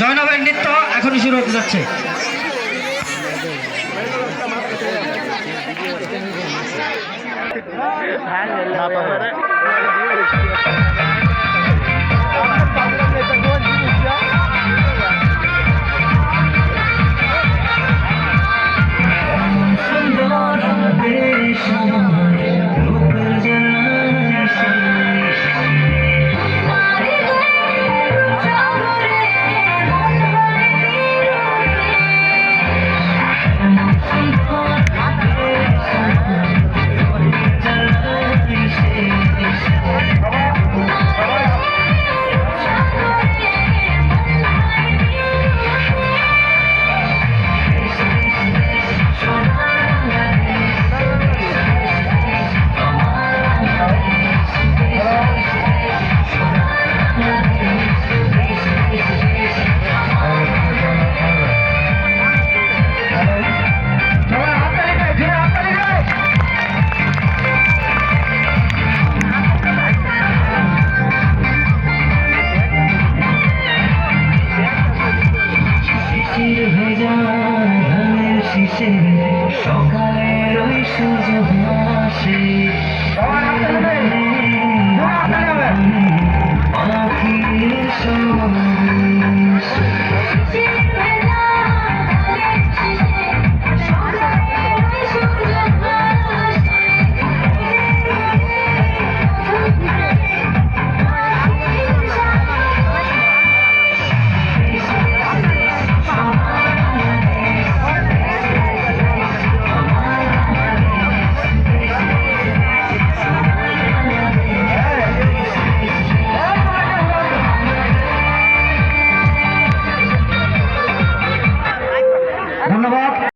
জয়নবের নৃত্য এখনই শুরু হতে যাচ্ছে। ধানের শীষে সকালের ওই সূর্য হাসে